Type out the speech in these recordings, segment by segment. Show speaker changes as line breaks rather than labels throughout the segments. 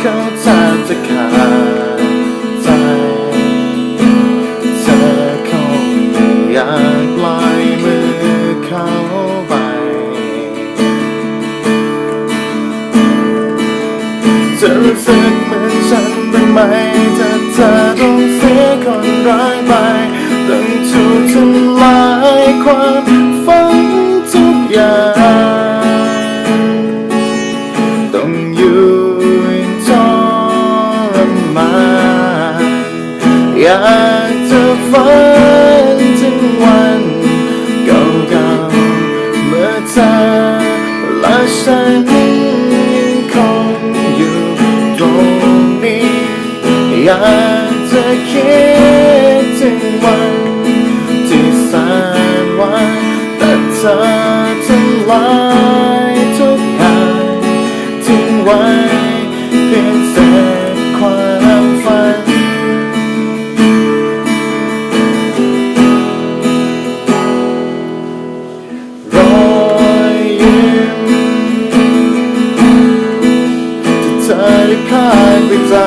เขาแทบจะขาดใจเธอคงไม่อยากปล่อยมือเขาไป จะรู้สึกเหมือนฉันบ้างไหมถ้าเธอต้องเสียคนร้ายไปต้องถูกทำ อยากจะฝันถึงวันเก่าๆเมื่อเธอและฉันยังคงอยู่ตรงนี้อยากจะคิดถึงวันที่แสนหวานแต่เธอทำลายทุกอย่างทิ้งไว้เพียงเศษ เธอได้พลาดไปจา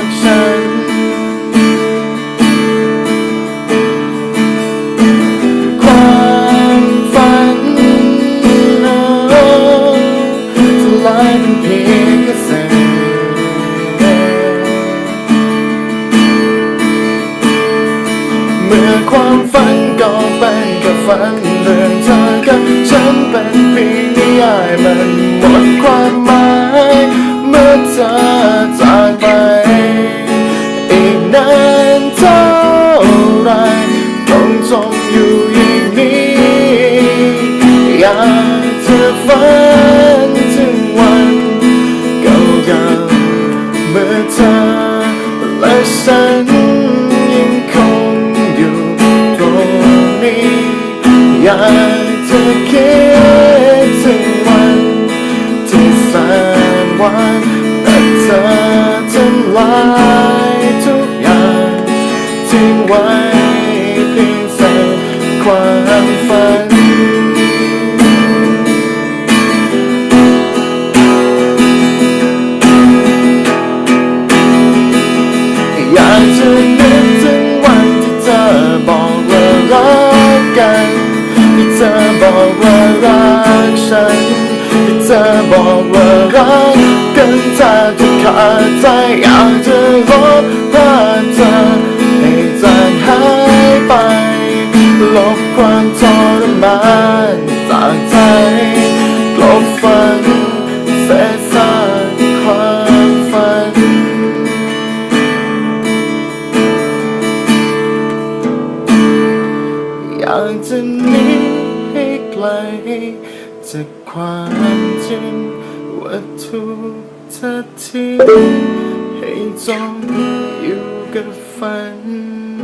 กฉัน ความฝันนั้นจะลายเป็นเพียงแค่เศษเมื่อความฝันก็เป็นแค่ฝันเรื่องเธอกับฉันเป็นเพียงนิยายมัน ธอจากไป อีกนานเท่าไรต้องจมอยู่อย่างนี้อยากจะฝันถึงวันเก่าๆเมื่อเธอและฉันยังคงอยู่ตรงนี้อยากจะคิดถึงวันที่แสนหวาน ไว้เพียงเศษความฝัน อยากจะนึกถึงวันที่เธอบอกว่ารักกันที่เธอบอกว่ารักฉันที่เธอบอกว่ารักกันแทบจะขาดใจอยากจะลบ กลบฝันเศษซากความฝัน อยากจะหนีให้ไกลจากความจริงว่าทุกเธอทิ้งให้จมอยู่กับฝัน